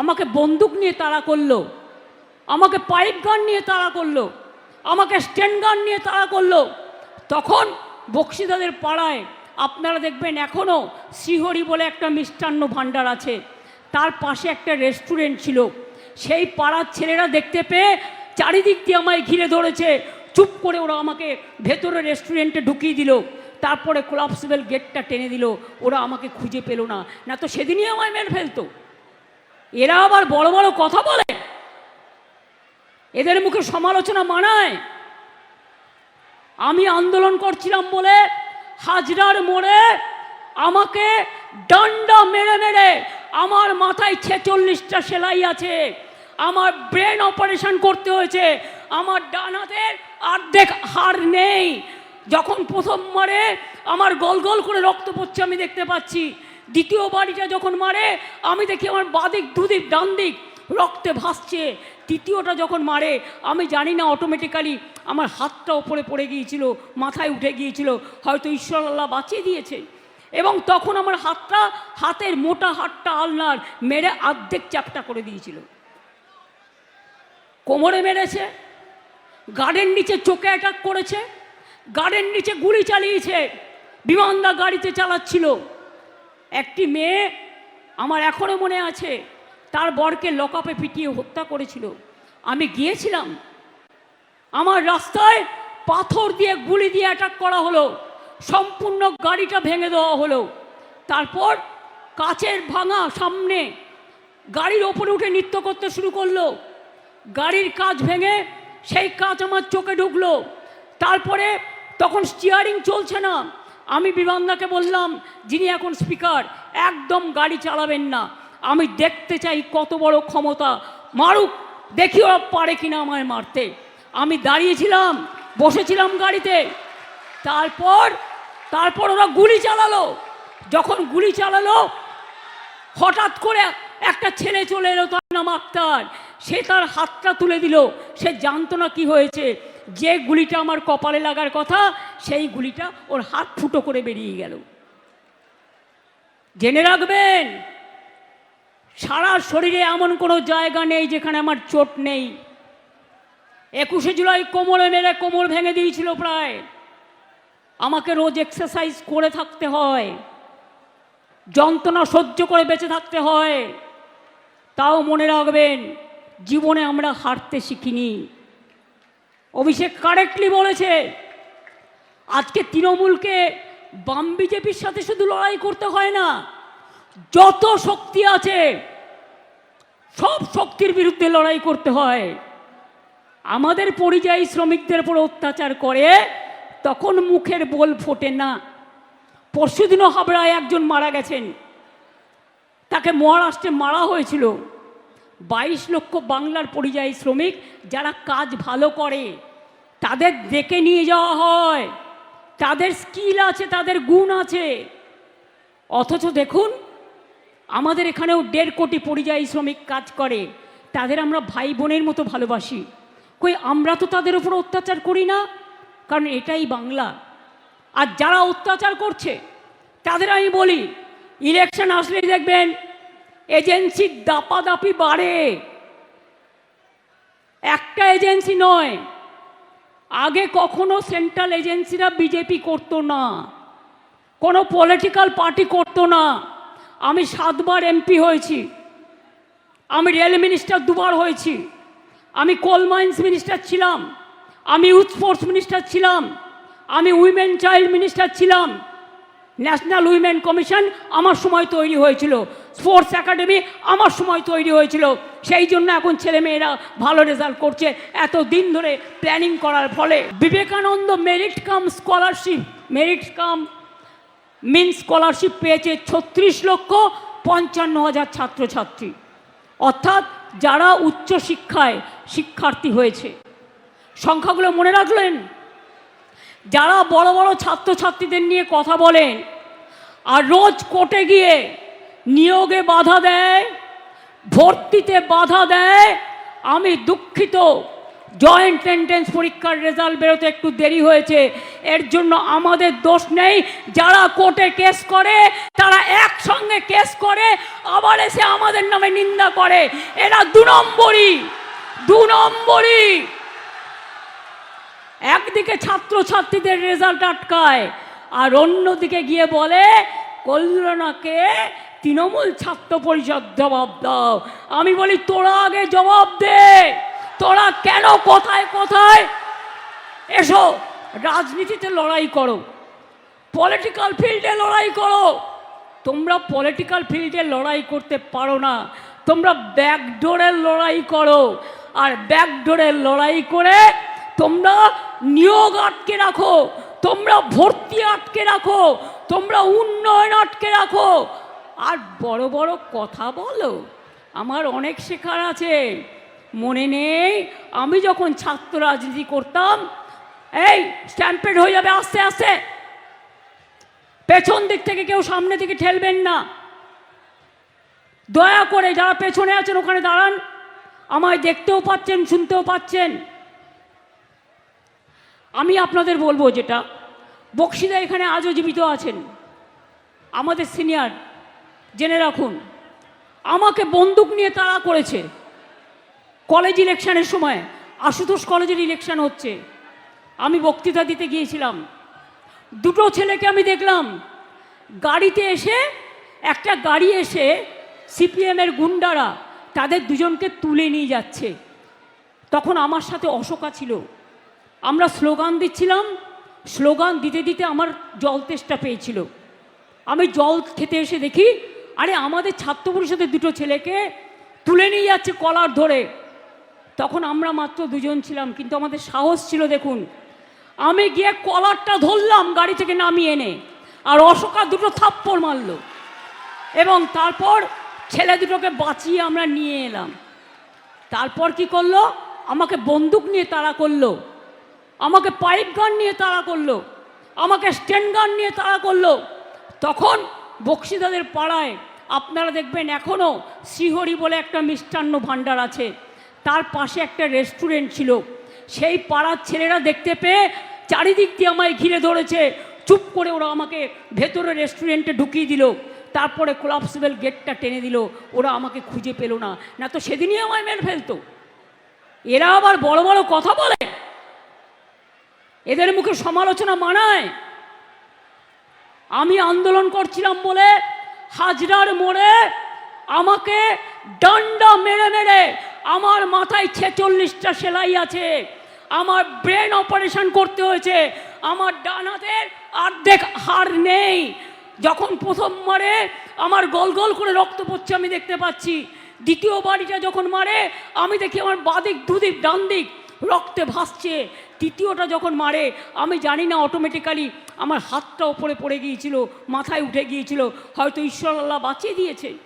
আমাকে বন্দুক নিয়ে তাড়া করল, আমাকে পাইপ গান নিয়ে তাড়া করল, আমাকে স্ট্যান্ড গান নিয়ে তাড়া করল। তখন বক্সিদাদের পাড়ায় আপনারা দেখবেন এখনও শ্রীহরি বলে একটা মিষ্টান্ন ভাণ্ডার আছে। তার পাশে একটা রেস্টুরেন্ট ছিল। সেই পাড়ার ছেলেরা দেখতে পেয়ে চারিদিক দিয়ে আমায় ঘিরে ধরেছে। চুপ করে ওরা আমাকে ভেতরে রেস্টুরেন্টে ঢুকিয়ে দিল। তারপরে কোলাপসিবল গেটটা টেনে দিল। ওরা আমাকে খুঁজে পেল না। না তো সেদিনই আমায় মেরে ফেলতো। এরা আবার বড় বড় কথা বলে। এদের মুখে সমালোচনা মানায়। আমি আন্দোলন করছিলাম বলে হাজরার মোড়ে আমাকে ডান্ডা মেরে মেরে আমার মাথায় ছেচল্লিশটা সেলাই আছে, আমার ব্রেন অপারেশন করতে হয়েছে, আমার ডান হাতের অর্ধেক হাড় নেই। যখন প্রথম মারে আমার গল গল করে রক্ত পড়ছে আমি দেখতে পাচ্ছি। দ্বিতীয় বাড়িটা যখন মারে, আমি দেখি আমার বাদিক, দুদিক ডান দিক রক্তে ভাসছে। তৃতীয়টা যখন মারে, আমি জানি না অটোমেটিক্যালি আমার হাতটা ওপরে পড়ে গিয়েছিল, মাথায় উঠে গিয়েছিল, হয়তো ঈশ্বর আল্লাহ বাঁচিয়ে দিয়েছে। এবং তখন আমার হাতটা, হাতের মোটা হাতটা আলনার মেরে অর্ধেক চ্যাপটা করে দিয়েছিল। কোমরে মেরেছে গার্ডেন নিচে চোখে অ্যাটাক করেছে গার্ডেন নিচে গুলি চালিয়েছে বিমানদা গাড়িতে চালাচ্ছিল। একটি মেয়ে আমার এখনও মনে আছে, তার বরকে লকআপে পিটিয়ে হত্যা করেছিল। আমি গিয়েছিলাম। আমার রাস্তায় পাথর দিয়ে গুলি দিয়ে অ্যাটাক করা হলো। সম্পূর্ণ গাড়িটা ভেঙে দেওয়া হলো। তারপর কাচের ভাঙা সামনে গাড়ির ওপরে উঠে নৃত্য করতে শুরু করল। গাড়ির কাজ ভেঙে সেই কাজ আমার চোখে ঢুকলো। তারপরে তখন স্টিয়ারিং চলছে না। আমি বিমানদাকে বললাম, যিনি এখন স্পিকার একদম গাড়ি চালাবেন না। আমি দেখতে চাই কত বড় ক্ষমতা। মারুক, দেখি ওরা পারে কিনা আমায় মারতে। আমি দাঁড়িয়েছিলাম, বসেছিলাম গাড়িতে। তারপর তারপর ওরা গুলি চালালো। যখন গুলি চালালো, হঠাৎ করে একটা ছেলে চলে এলো তার নাম আক্তার। সে তার হাতটা তুলে দিল। সে জানতো না কি হয়েছে। যে গুলিটা আমার কপালে লাগার কথা, সেই গুলিটা ওর হাত ফুটো করে বেরিয়ে গেল। জেনে রাখবেন, সারা শরীরে এমন কোনো জায়গা নেই যেখানে আমার চোট নেই। একুশে জুলাই কোমরে মেরে কোমর ভেঙে দিয়েছিল প্রায়। আমাকে রোজ এক্সারসাইজ করে থাকতে হয়, যন্ত্রণা সহ্য করে বেঁচে থাকতে হয়। তাও মনে রাখবেন, জীবনে আমরা হারতে শিখিনি। অভিষেক কারেক্টলি বলেছে। আজকে তৃণমূলকে বাম বিজেপির সাথে শুধু লড়াই করতে হয় না, যত শক্তি আছে, সব শক্তির বিরুদ্ধে লড়াই করতে হয়। আমাদের পরিযায়ী শ্রমিকদের উপর অত্যাচার করে, তখন মুখের বোল ফোটে না। পরশুদিনও হাবড়ায় একজন মারা গেছেন। তাকে মহারাষ্ট্রে মারা হয়েছিল। বাইশ লক্ষ বাংলার পরিযায়ী শ্রমিক যারা কাজ ভালো করে তাদের ডেকে নিয়ে যাওয়া হয়। তাদের স্কিল আছে, তাদের গুণ আছে। অথচ দেখুন, আমাদের এখানেও দেড় কোটি পরিযায়ী শ্রমিক কাজ করে। তাদের আমরা ভাই বোনের মতো ভালোবাসি। কই, আমরা তো তাদের উপর অত্যাচার করি না, কারণ এটাই বাংলা। আর যারা অত্যাচার করছে, তাদের আমি বলি ইলেকশন আসলেই দেখবেন এজেন্সির দাপাদাপি বাড়ে। একটা এজেন্সি নয় আগে কখনো সেন্ট্রাল এজেন্সিরা বিজেপি করতো না। কোনো পলিটিক্যাল পার্টি করতো না। আমি সাতবার এমপি হয়েছি। আমি রেল মিনিস্টার দুবার হয়েছি। আমি কোল মাইন্স মিনিস্টার ছিলাম। আমি ইউথ স্পোর্টস মিনিস্টার ছিলাম। আমি উইমেন চাইল্ড মিনিস্টার ছিলাম। ন্যাশনাল উইমেন কমিশন আমার সময় তৈরি হয়েছিল। স্পোর্টস একাডেমি আমার সময় তৈরি হয়েছিল। সেই জন্য এখন ছেলেমেয়েরা ভালো রেজাল্ট করছে। এত দিন ধরে প্ল্যানিং করার ফলে। Vivekananda merit cum scholarship merit cum means scholarship পেয়েছে ছত্রিশ লক্ষ পঞ্চান্ন হাজার ছাত্রছাত্রী। অর্থাৎ যারা উচ্চ শিক্ষায় শিক্ষার্থী হয়েছে। সংখ্যাগুলো মনে রাখলেন? যারা বড় বড় ছাত্রছাত্রীদের নিয়ে কথা বলেন আর রোজ কোর্টে গিয়ে নিয়োগে বাধা দেয়, ভর্তিতে বাধা দেয়, আমি দুঃখিত। জয়েন্ট এন্ট্রেন্স পরীক্ষার রেজাল্ট বেরোতে একটু দেরি হয়েছে। এর জন্য আমাদের দোষ নেই। যারা কোর্টে কেস করে, তারা একসঙ্গে কেস করে, আবার এসে আমাদের নামে নিন্দা করে। এরা দু নম্বরই দু নম্বরই। একদিকে ছাত্রছাত্রীদের রেজাল্ট আটকায়, আর অন্যদিকে গিয়ে বলে, কল্যাণাকে তৃণমূল ছাত্র পরিষদ জবাব দাও। আমি বলি, তোরা আগে জবাব দে। তোরা কেন কোথায় কোথায় এসো? রাজনীতিতে লড়াই করো, পলিটিক্যাল ফিল্ডে লড়াই করো। তোমরা পলিটিক্যাল ফিল্ডে লড়াই করতে পারো না। তোমরা ব্যাকডোরের লড়াই করো। আর ব্যাকডোরের লড়াই করে তোমরা নিয়োগ আটকে রাখো, তোমরা ভর্তি আটকে রাখো, তোমরা উন্নয়ন আটকে রাখো। আর বড় বড় কথা বলো, আমার অনেক শেখার আছে। মনে নেই, আমি যখন ছাত্র রাজনীতি করতাম, এই স্ট্যাম্পেড হয়ে যাবে আস্তে আস্তে। পেছন দিক থেকে কেউ সামনে দিকে ঠেলবেন না। দয়া করে যারা পেছনে আছেন, ওখানে দাঁড়ান। আমায় দেখতেও পাচ্ছেন, শুনতেও পাচ্ছেন। আমি আপনাদের বলব যেটা, বক্সিদা এখানে আজও জীবিত আছেন। আমাদের সিনিয়র, জেনে রাখুন, আমাকে বন্দুক নিয়ে তাড়া করেছে। কলেজ ইলেকশনের সময়, আশুতোষ কলেজের ইলেকশন হচ্ছে। আমি বক্তৃতা দিতে গিয়েছিলাম। দুটো ছেলেকে আমি দেখলাম, গাড়িতে এসে, একটা গাড়ি এসে সিপিএমের গুন্ডারা তাদের দুজনকে তুলে নিয়ে যাচ্ছে। তখন আমার সাথে অশোকা ছিল। আমরা স্লোগান দিচ্ছিলাম, স্লোগান দিতে দিতে আমার জল তেষ্টা পেয়েছিল। আমি জল খেতে এসে দেখি, আরে আমাদের ছাত্র পরিষদের দুটো ছেলেকে তুলে নিয়ে যাচ্ছে কলার ধরে। তখন আমরা মাত্র দুজন ছিলাম, কিন্তু আমাদের সাহস ছিল দেখুন। আমি গিয়ে কলারটা ধরলাম গাড়ি থেকে নামিয়ে এনে, আর অশোকা দুটো থাপ্পড় মারলো। এবং তারপর ছেলে দুটোকে বাঁচিয়ে আমরা নিয়ে এলাম। তারপর কি করল? আমাকে বন্দুক নিয়ে তাড়া করল। আমাকে পাইপ গান নিয়ে তাড়া করল, আমাকে স্ট্যান্ড গান নিয়ে তাড়া করল। তখন বক্সিদাদের পাড়ায়, আপনারা দেখবেন এখনও শ্রীহরি বলে একটা মিষ্টান্ন ভাণ্ডার আছে। তার পাশে একটা রেস্টুরেন্ট ছিল। সেই পাড়ার ছেলেরা দেখতে পেয়ে চারিদিক দিয়ে আমায় ঘিরে ধরেছে। চুপ করে ওরা আমাকে ভেতরে রেস্টুরেন্টে ঢুকিয়ে দিল। তারপরে কোলাপসিবল গেটটা টেনে দিল। ওরা আমাকে খুঁজে পেল না। না তো সেদিনই আমায় মেরে ফেলতো। এরা আবার বড় বড় কথা বলে। এদের মুখে সমালোচনা মানায়। আমি আন্দোলন করছিলাম বলে হাজরার মোড়ে আমাকে ডান্ডা মেরে মেরে আমার মাথায় ছেচল্লিশটা সেলাই আছে, আমার ব্রেন অপারেশন করতে হয়েছে, আমার ডান হাতের অর্ধেক হাড় নেই। যখন প্রথম মারে আমার গল গল করে রক্ত পড়ছে আমি দেখতে পাচ্ছি, দ্বিতীয় বাড়িটা যখন মারে আমি দেখি আমার বাদিক দুদিক ডান দিক রক্তে ভাসছে তৃতীয়টা যখন মারে, আমি জানি না অটোমেটিক্যালি আমার হাতটা ওপরে পড়ে গিয়েছিল, মাথায় উঠে গিয়েছিল, হয়তো ঈশ্বর আল্লাহ বাঁচিয়ে দিয়েছে।